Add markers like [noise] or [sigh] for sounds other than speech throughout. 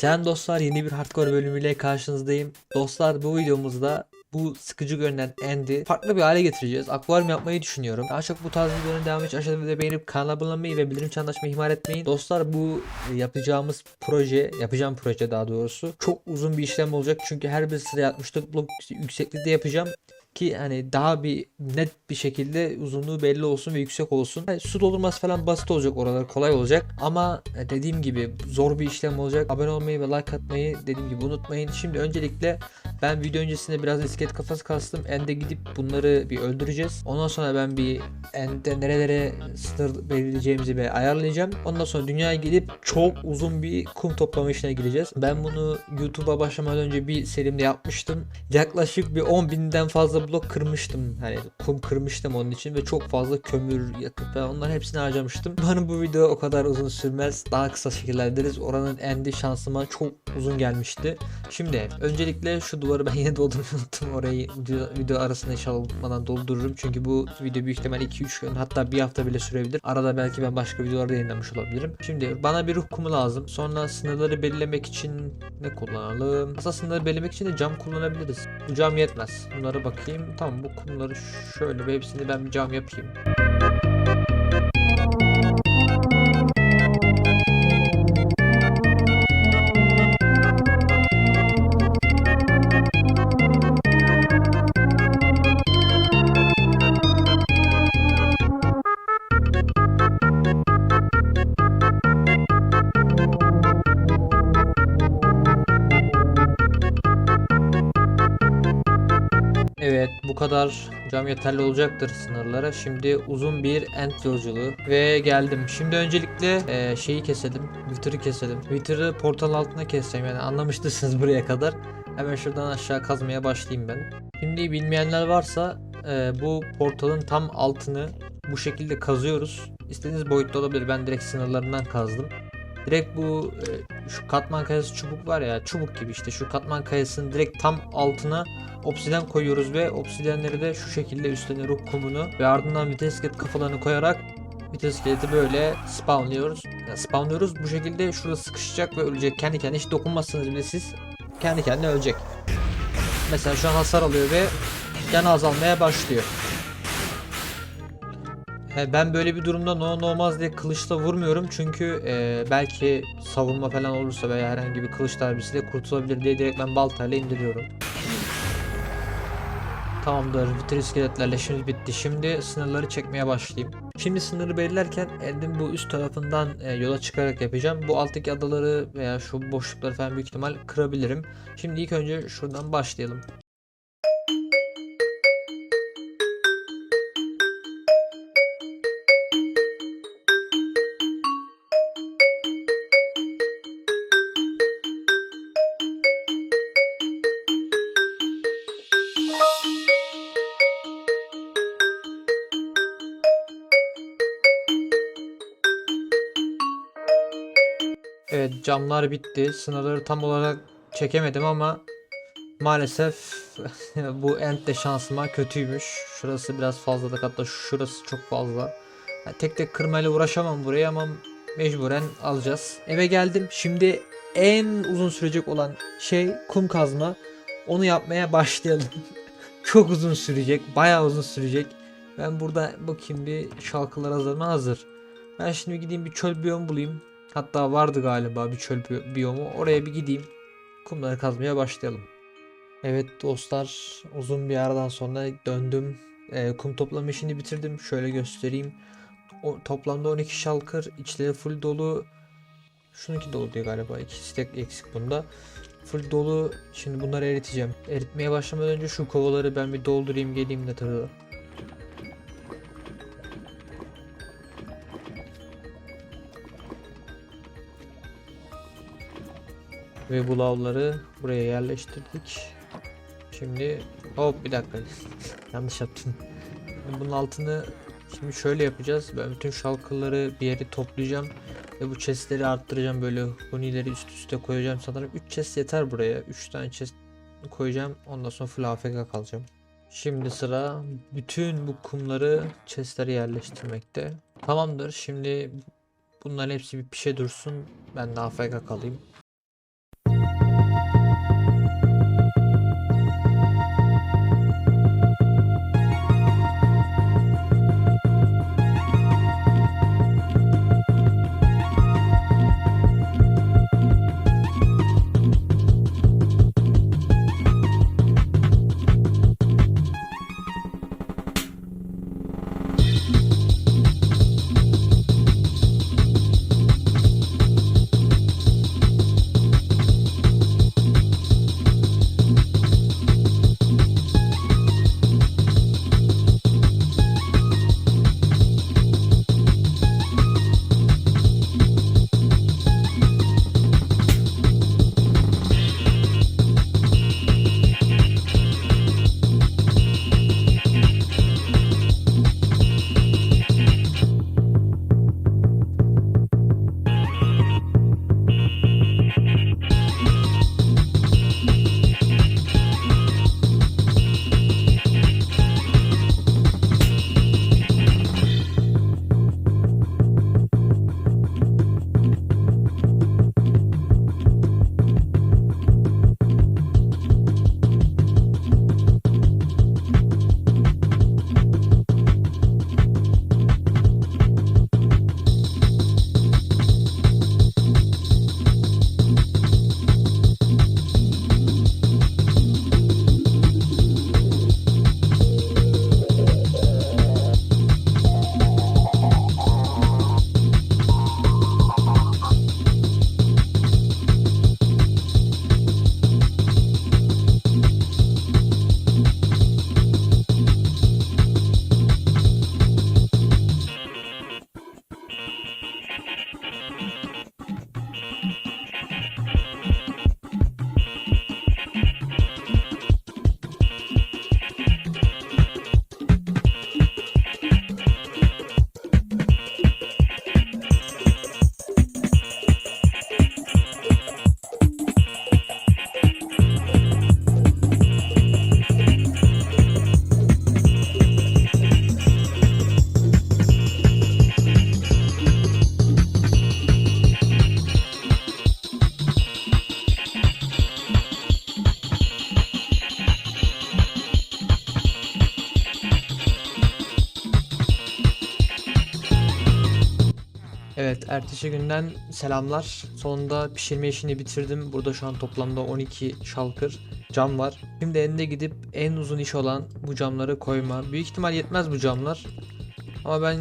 Selam dostlar yeni bir hardcore bölümüyle karşınızdayım. Dostlar bu videomuzda bu sıkıcı görünen End'i farklı bir hale getireceğiz. Akvaryum yapmayı düşünüyorum. Daha çok bu tarz videoların devamı için aşağıda videoyu beğenip kanala abone olmayı ve bildirim çanını ihmal etmeyin. Dostlar bu yapacağımız proje, yapacağım proje daha doğrusu çok uzun bir işlem olacak. Çünkü her bir sıraya 64 blok yükseklikte yapacağım ki hani daha bir net bir şekilde uzunluğu belli olsun ve yüksek olsun. Yani su doldurması falan basit olacak oralar kolay olacak ama e, dediğim gibi zor bir işlem olacak. Abone olmayı ve like atmayı dediğim gibi unutmayın. Şimdi öncelikle ben video öncesinde biraz iskelet kafası kastım. Ende gidip bunları bir öldüreceğiz. Ondan sonra ben bir ende nerelere sınır belirleyeceğimizi bir ayarlayacağım. Ondan sonra dünyaya gidip çok uzun bir kum toplama işine gireceğiz. Ben bunu YouTube'a başlamadan önce bir serimde yapmıştım. Yaklaşık bir 10 binden fazla blok kırmıştım. Hani kum kırmıştım onun için ve çok fazla kömür yakıp ben onların hepsini harcamıştım. Umarım bu video o kadar uzun sürmez. Daha kısa şekilde hallederiz. Oranın endi şansıma çok uzun gelmişti. Şimdi öncelikle şu duvarı ben [laughs] yine doldurmayı unuttum. Orayı video arasında inşallah unutmadan doldururum. Çünkü bu video büyük ihtimal 2-3 gün hatta bir hafta bile sürebilir. Arada belki ben başka videolarda yayınlamış olabilirim. Şimdi bana bir ruh kumu lazım. Sonra sınırları belirlemek için ne kullanalım? Aslında sınırları belirlemek için de cam kullanabiliriz. Bu cam yetmez. Bunlara bakayım. Tamam bu kumları şöyle hepsini ben bir cam yapayım. Evet bu kadar cam yeterli olacaktır sınırlara. Şimdi uzun bir end yolculuğu ve geldim. Şimdi öncelikle e, şeyi keselim. Wither'ı keselim. Wither'ı portal altına keseceğim yani anlamıştırsınız [laughs] buraya kadar. Hemen şuradan aşağı kazmaya başlayayım ben. Şimdi bilmeyenler varsa e, bu portalın tam altını bu şekilde kazıyoruz. İstediğiniz boyutta olabilir. Ben direkt sınırlarından kazdım. Direkt bu e, şu katman kayası çubuk var ya çubuk gibi işte şu katman kayasının direkt tam altına obsidyen koyuyoruz ve obsidyenleri de şu şekilde üstüne ruh kumunu ve ardından vites iskelet kafalarını koyarak vites iskeleti böyle spawnlıyoruz. Yani spawnlıyoruz bu şekilde şurada sıkışacak ve ölecek. Kendi kendine hiç dokunmazsınız bile siz kendi kendine ölecek. Mesela şu an hasar alıyor ve canı azalmaya başlıyor. Ben böyle bir durumda no olmaz diye kılıçla vurmuyorum çünkü e, belki savunma falan olursa veya herhangi bir kılıç darbesiyle kurtulabilir diye direkt ben baltayla indiriyorum. Tamamdır. Vitir iskeletlerle şimdi bitti. Şimdi sınırları çekmeye başlayayım. Şimdi sınırı belirlerken eldim bu üst tarafından e, yola çıkarak yapacağım. Bu alttaki adaları veya şu boşlukları falan büyük ihtimal kırabilirim. Şimdi ilk önce şuradan başlayalım. Camlar bitti. Sınırları tam olarak çekemedim ama maalesef [laughs] bu end de şansıma kötüymüş. Şurası biraz fazla da hatta şurası çok fazla. Yani tek tek kırmayla uğraşamam buraya ama mecburen alacağız. Eve geldim. Şimdi en uzun sürecek olan şey kum kazma. Onu yapmaya başlayalım. [laughs] çok uzun sürecek. Bayağı uzun sürecek. Ben burada bakayım bir şalkılar hazır mı? Hazır. Ben şimdi gideyim bir çöl biyom bulayım. Hatta vardı galiba bir çöl bi- biyomu. Oraya bir gideyim. Kumları kazmaya başlayalım. Evet dostlar uzun bir aradan sonra döndüm. Ee, kum toplama işini bitirdim. Şöyle göstereyim. O, toplamda 12 şalkır. içleri full dolu. Şununki dolu diyor galiba. İkisi tek eksik bunda. Full dolu. Şimdi bunları eriteceğim. Eritmeye başlamadan önce şu kovaları ben bir doldurayım geleyim de tırda. Ve bu lavları buraya yerleştirdik. Şimdi hop bir dakika [laughs] yanlış yaptım. Bunun altını şimdi şöyle yapacağız. Ben bütün şalkırları bir yere toplayacağım ve bu chestleri arttıracağım böyle hunileri üst üste koyacağım sanırım 3 chest yeter buraya 3 tane chest koyacağım ondan sonra full AFK kalacağım. Şimdi sıra bütün bu kumları chestlere yerleştirmekte. Tamamdır şimdi bunların hepsi bir pişe dursun ben de AFK kalayım. Ertesi günden selamlar. Sonunda pişirme işini bitirdim. Burada şu an toplamda 12 şalkır cam var. Şimdi elinde gidip en uzun iş olan bu camları koyma. Büyük ihtimal yetmez bu camlar. Ama ben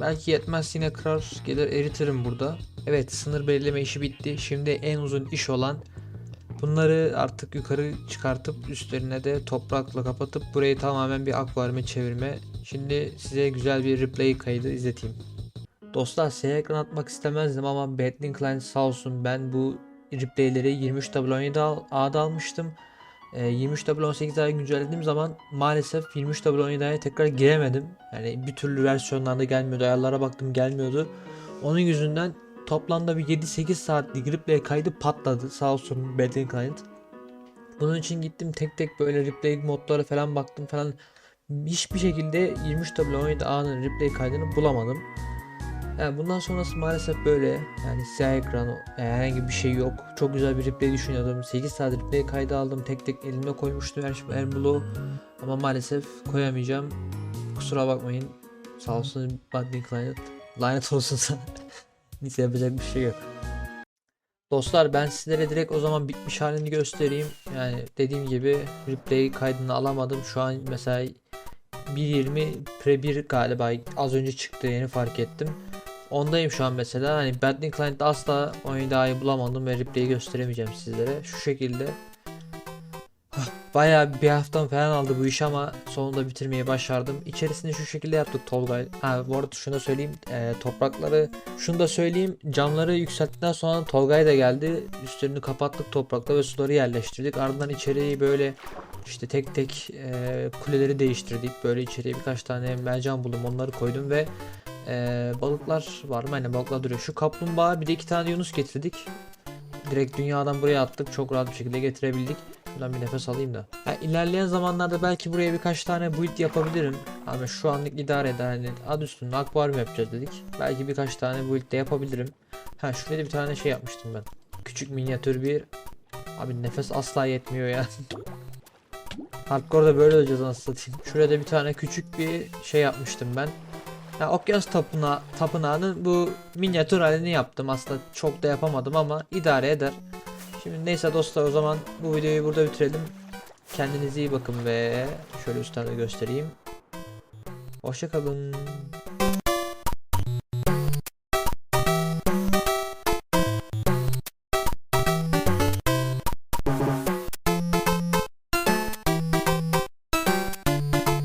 belki yetmez yine kırar gelir eritirim burada. Evet sınır belirleme işi bitti. Şimdi en uzun iş olan bunları artık yukarı çıkartıp üstlerine de toprakla kapatıp burayı tamamen bir akvaryume çevirme. Şimdi size güzel bir replay kaydı izleteyim. Dostlar size ekran atmak istemezdim ama Battling Client sağ olsun ben bu replayleri 23.17 al- A'da almıştım. Ee, 23.18'e güncellediğim zaman maalesef 23.17'ye tekrar giremedim. Yani bir türlü versiyonlarda gelmiyordu. Ayarlara baktım gelmiyordu. Onun yüzünden toplamda bir 7-8 saatlik replay kaydı patladı. Sağ olsun Battling Client. Bunun için gittim tek tek böyle replay modlara falan baktım falan. Hiçbir şekilde 23.17 A'nın replay kaydını bulamadım. Yani bundan sonrası maalesef böyle. Yani siyah ekran, herhangi bir şey yok. Çok güzel bir replay düşünüyordum. 8 saat replay kaydı aldım. Tek tek elimle koymuştum her, her bloğu. Ama maalesef koyamayacağım. Kusura bakmayın. Sağ olsun Badlink Lanet. Lanet olsun sana. [laughs] Neyse yapacak bir şey yok. Dostlar ben sizlere direkt o zaman bitmiş halini göstereyim. Yani dediğim gibi replay kaydını alamadım. Şu an mesela 1.20 Pre 1 galiba az önce çıktı yeni fark ettim. Ondayım şu an mesela. Hani Battling Client'da asla oyunu daha iyi bulamadım ve replay'i gösteremeyeceğim sizlere. Şu şekilde. Ah, Bayağı bir haftam falan aldı bu iş ama sonunda bitirmeyi başardım. İçerisini şu şekilde yaptık Tolgay. Ha bu arada şunu da söyleyeyim. Ee, toprakları şunu da söyleyeyim. Camları yükselttikten sonra Tolgay da geldi. Üstlerini kapattık toprakla ve suları yerleştirdik. Ardından içeriği böyle işte tek tek e, kuleleri değiştirdik. Böyle içeriye birkaç tane mercan buldum. Onları koydum ve e, balıklar var mı? Aynen balıklar duruyor. Şu kaplumbağa bir de iki tane yunus getirdik. Direkt dünyadan buraya attık. Çok rahat bir şekilde getirebildik. Buradan bir nefes alayım da. Ha, ilerleyen zamanlarda belki buraya birkaç tane build yapabilirim. Ama şu anlık idare eder. Hani adı üstünde akvaryum yapacağız dedik. Belki birkaç tane build de yapabilirim. Ha şurada da bir tane şey yapmıştım ben. Küçük minyatür bir. Abi nefes asla yetmiyor ya. [laughs] Hardcore'da böyle olacağız anasını satayım. Şurada bir tane küçük bir şey yapmıştım ben. Ya Okyanus tapına, tapınağının bu minyatür halini yaptım. Aslında çok da yapamadım ama idare eder. Şimdi neyse dostlar o zaman bu videoyu burada bitirelim. Kendinize iyi bakın ve şöyle üstten de göstereyim. Hoşçakalın.